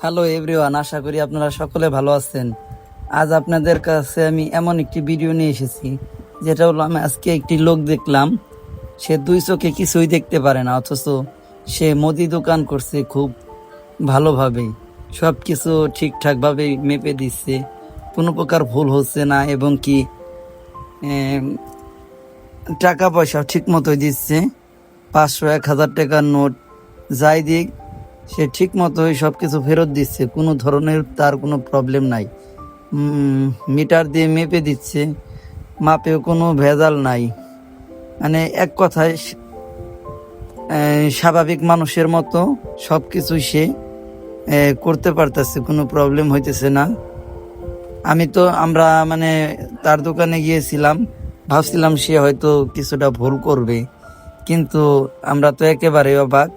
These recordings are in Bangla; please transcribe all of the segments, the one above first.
হ্যালো এভরিওয়ান আশা করি আপনারা সকলে ভালো আছেন। আজ আপনাদের কাছে আমি এমন একটি ভিডিও নিয়ে এসেছি, যেটা হলো আমি আজকে একটি লোক দেখলাম। সে দুই চোখে কিছুই দেখতে পারে না, অথচ সে মুদি দোকান করছে খুব ভালোভাবে। সব কিছু ঠিকঠাকভাবে মেপে দিচ্ছে, কোনো প্রকার ভুল হচ্ছে না এবং কি টাকা পয়সা ঠিক মতোই দিচ্ছে। পাঁচশো, এক হাজার টাকার নোট, যাই দিক সে ঠিক মতোই সব কিছু ফেরত দিচ্ছে, কোনো ধরনের তার কোনো প্রবলেম নাই। মিটার দিয়ে মেপে দিচ্ছে, মাপেও কোনো ভেজাল নাই। মানে এক কথায় স্বাভাবিক মানুষের মতো সব কিছুই সে করতে পারতেছে, কোনো প্রবলেম হইতেছে না। আমি তো, আমরা মানে তার দোকানে গিয়েছিলাম, ভাবছিলাম সে হয়তো কিছুটা ভুল করবে, কিন্তু আমরা তো একেবারে অবাক।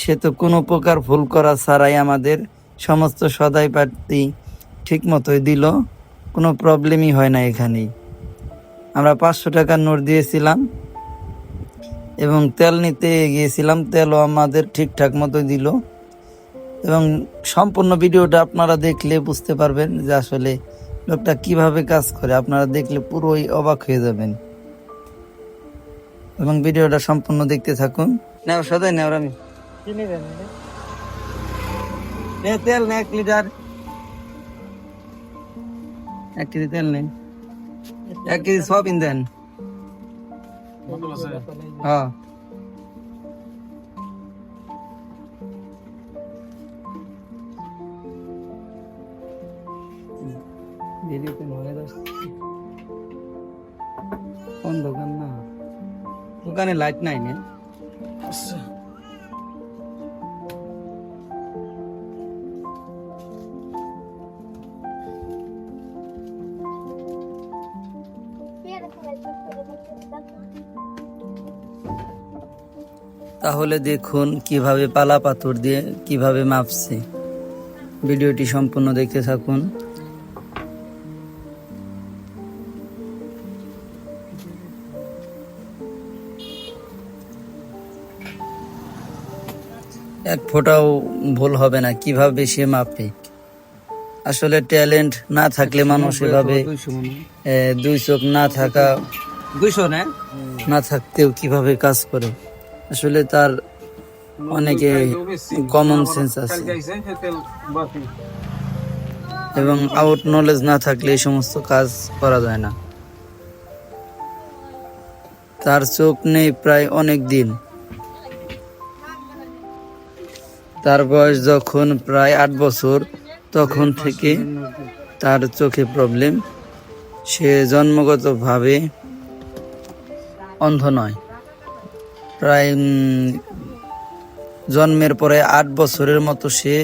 সে তো কোনো প্রকার ভুল করা ছাড়াই আমাদের সমস্ত সদাই পাতি ঠিক মতোই দিল। কোনো প্রবলেমই হয় না এখানেই। আমরা পাঁচশো টাকার নোট দিয়েছিলাম এবং তেল নিতে গিয়েছিলাম, তেলও আমাদের ঠিকঠাক মতো দিল। এবং সম্পূর্ণ ভিডিওটা আপনারা দেখলে বুঝতে পারবেন যে আসলে লোকটা কীভাবে কাজ করে। আপনারা দেখলে পুরোই অবাক হয়ে যাবেন। এবং ভিডিওটা সম্পূর্ণ দেখতে থাকুন। নেও, সদাই আমি কি নেবেন নে তেল নে এক লিটার। এক কেজি তেল নেই এক কেজি সয়াবিন দেন। হ্যাঁ। মনে কোন দোকান না? দোকানে লাইট নাই না। তাহলে দেখুন কীভাবে পালা পাথর দিয়ে কীভাবে মাপছে। ভিডিওটি সম্পূর্ণ দেখতে থাকুন। এক ফোঁটাও ভুল হবে না কীভাবে সে মাপে? আসলে ট্যালেন্ট না থাকলে মানুষ এভাবে দুই চোখ না থাকা না থাকতেও কীভাবে কাজ করে? আসলে তার অনেকে কমন সেন্স আছে। এবং আউট নলেজ না থাকলে এই সমস্ত কাজ করা যায় না। তার চোখ নেই প্রায় অনেক দিন। তার বয়স যখন প্রায় আট বছর, তখন থেকে তার চোখে প্রবলেম সে জন্মগতভাবে অন্ধ নয়। প্রায় জন্মের পরে আট বছরের মতো সে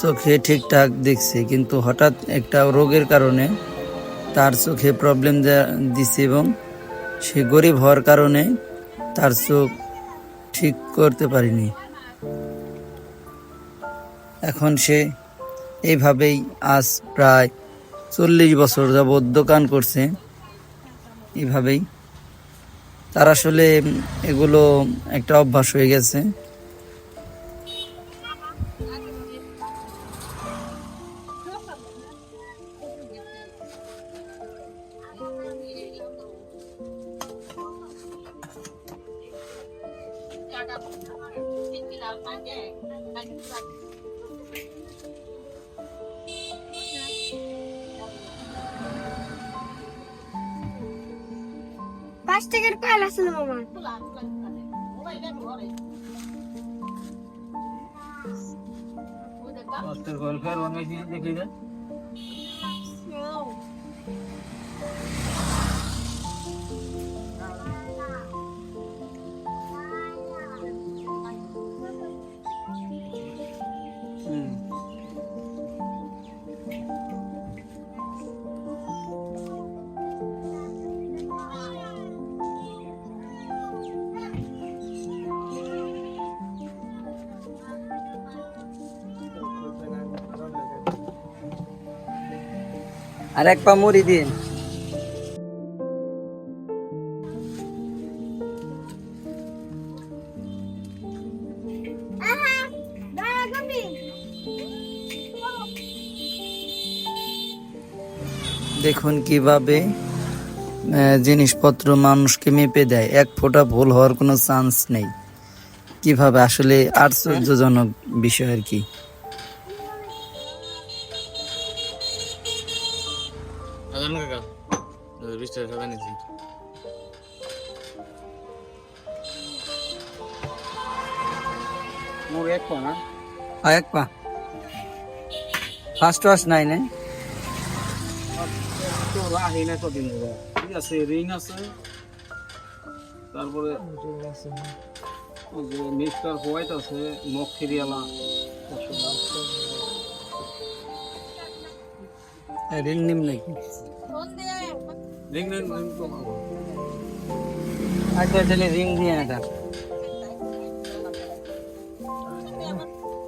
চোখে ঠিকঠাক দেখছে। কিন্তু হঠাৎ একটা রোগের কারণে তার চোখে প্রবলেম দিচ্ছে এবং সে গরিব হওয়ার কারণে তার চোখ ঠিক করতে পারেনি। এখন সে এইভাবেই আজ প্রায় চল্লিশ বছর যাবৎ দোকান করছে। এইভাবেই তার আসলে এগুলো একটা অভ্যাস হয়ে গেছে। পাঁচ টাকার কয়েল আছে না মামা? আর এক পা মুড়ি দিন। দেখুন কীভাবে জিনিসপত্র মানুষকে মেপে দেয়। এক ফোঁটা ভুল হওয়ার কোনো চান্স নেই। কীভাবে? আসলে আশ্চর্যজনক বিষয় আর কি। মোর এক পা না? এক পা। ফার্স্ট ওয়াশ নাই নাই তো রাহি না কদিন ঠিক আছে রিং আছে। তারপরে যে মিস্টার হোয়াইট আছে নখ ফিরিয়ালা রিং নিম নাকি? রিং রিং রিং তো। আচ্ছা তাহলে রিং দিয়ে এটা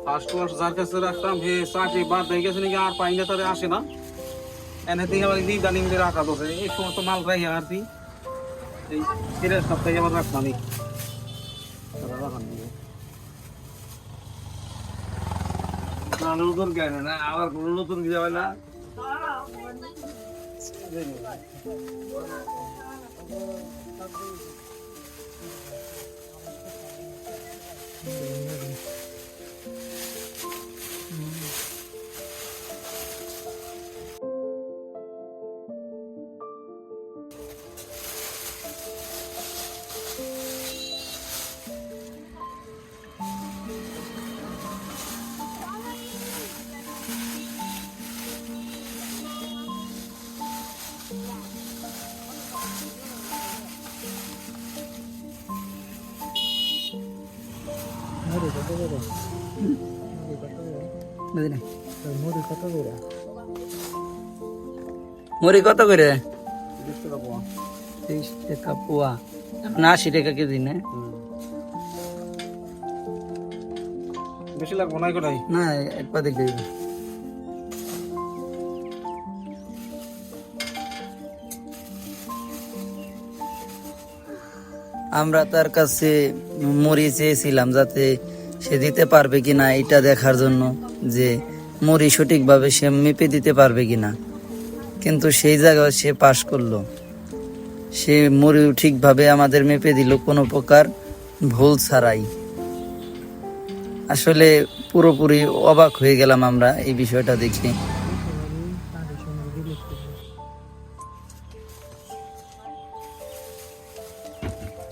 ফার্স্ট ওয়াশ যার কাছে রাখতাম হে চাকরি বাদ হয়ে গেছে নাকি? আর পাই না তারে আসে না। এনে থেকে আবার দি দানিং দিয়ে রাখা দোষে। এই সমস্ত মাল রাখি আর কি। এই ফিরের সপ্তাহে আবার রাখতাম নতুন কেন না আবার কোনো নতুন কিছু না। বুঝলি না? মুড়ি কত করে? তিরিশ টাকা পোয়া। না আশি টাকা কেজি না। বেশি লাগবো না এক পা দেখে আমরা তার কাছে মুড়ি চেয়েছিলাম যাতে সে দিতে পারবে কিনা এটা দেখার জন্য যে মুড়ি সঠিকভাবে সে মেপে দিতে পারবে কিনা। কিন্তু সেই জায়গায় সে পাশ করল। সে মুড়ি ঠিকভাবে আমাদের মেপে দিল, কোনো প্রকার ভুল ছাড়াই। আসলে পুরোপুরি অবাক হয়ে গেলাম আমরা এই বিষয়টা দেখে।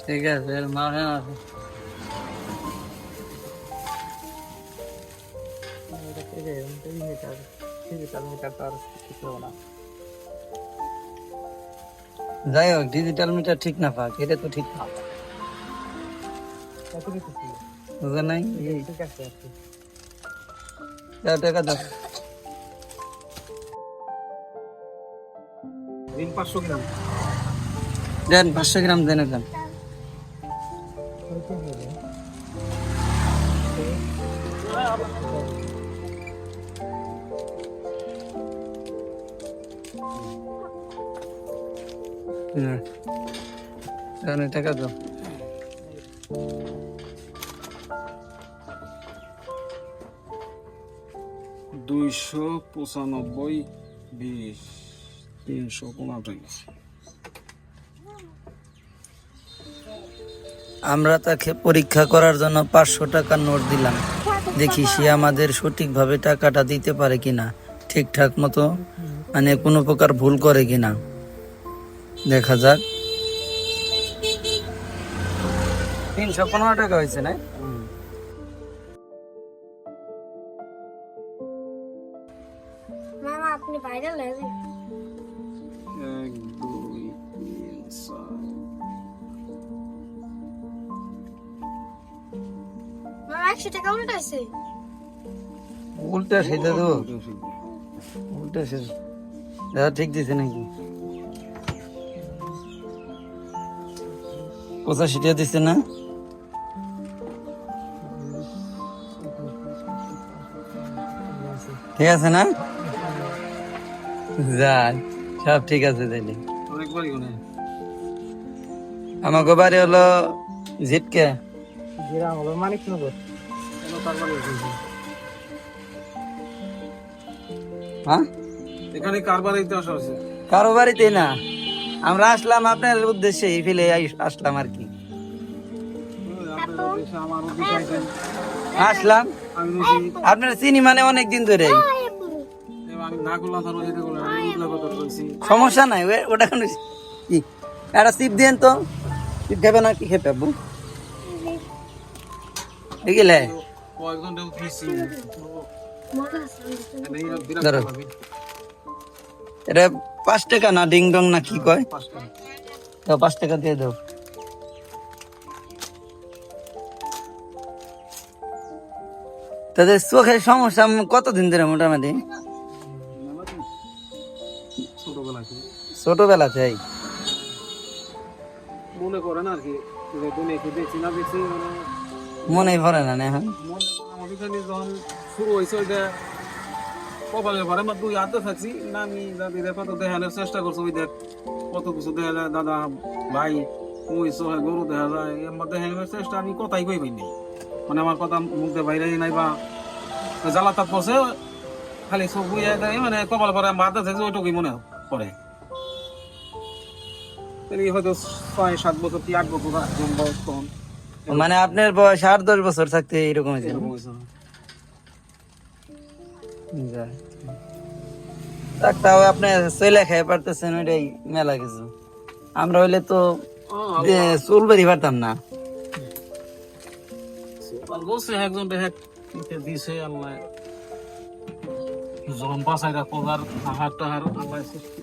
ঠিক আছে। মাঠে আছে যাই হোক ডিজিটাল মিটার ঠিক না পাক এটা তো ঠিক না। বুঝে নাই? দাও টাকা দাও দিন পাঁচশো গ্রাম। দেন পাঁচশো গ্রাম দেন দেন দেন, টাকা দাও। দুইশো পঁচানব্বই বিশ তিনশো পনেরো আমরা তাকে পরীক্ষা করার জন্য পাঁচশো টাকার নোট দিলাম। দেখি সে আমাদের সঠিকভাবে টাকাটা দিতে পারে কিনা। ঠিকঠাক মতো মানে কোনো প্রকার ভুল করে কিনা। দেখা যাক। তিনশো পনেরো টাকা হয়েছে না আপনি ভাইরাল হয়ে একশো টাকা উল্টাইছে। উল্টা সেটা তো। উল্টা সেটা দাদা, ঠিক দিছে নাকি? পঁচাশি টাকা দিছে না? ঠিক আছে না? যাক সব ঠিক আছে তাইলে। আমাকে বাড়ি হলো গ্রাম হলো মানিকনগর হ্যাঁ? এখানে কারবার ইতিহাস আছে কারও বাড়িতে না। আমরা আসলাম আপনার উদ্দেশ্যে এই ফেলে আসলাম আর কি। আসলাম। আপনার চিনি মানে অনেক দিন ধরে সমস্যা নাই ওটা কোনো কি একটা সিপ দেন তো। সিপ খাবে না কি খেতে আব্বু বিরাট ধরো। এটা পাঁচ টাকা না ডিং ডং না কি কয়। তো পাঁচ টাকা দিয়ে দাও। তাদের চোখের সমস্যা কতদিন ধরে মোটামুটি? ছোটবেলা থেকে। মনে করে না আর কি মানে ভরে না না এখন? যখন শুরু হয়েছে কপালের ঘরে আমার দুই হাতে থাকছি। না আমি দাদি দেখো তো দেখানোর চেষ্টা করছ ওই দেখ। কত কিছু দেখা যায় দাদা ভাই ওই সহে গরু দেখা যায় আমার দেখানোর চেষ্টা আমি কথাই কই পাইনি মানে আমার কথা মুখে বাইরে নাই বা জ্বালা তাপ করছে খালি চোখ বুঝে দেয় মানে কপাল পরে আমার হাতে থাকছে ওইটুকুই মনে পড়ে। হয়তো ছয় সাত বছর কি আট বছর বয়স তখন মানে আপনার বয়স আট দশ বছর থাকতে এরকম হয়েছে। যাক। যাক, তাও আপনি চলে খেয়ে পারতেছেন ওইটাই মেলা কিছু। আমরা হইলে তো চুল বেরি পারতাম না। বলছে একজন হ্যাক দিছে আল্লাহ। জন বাসায় রাখো আর আহার টাহার আল্লাহ সৃষ্টি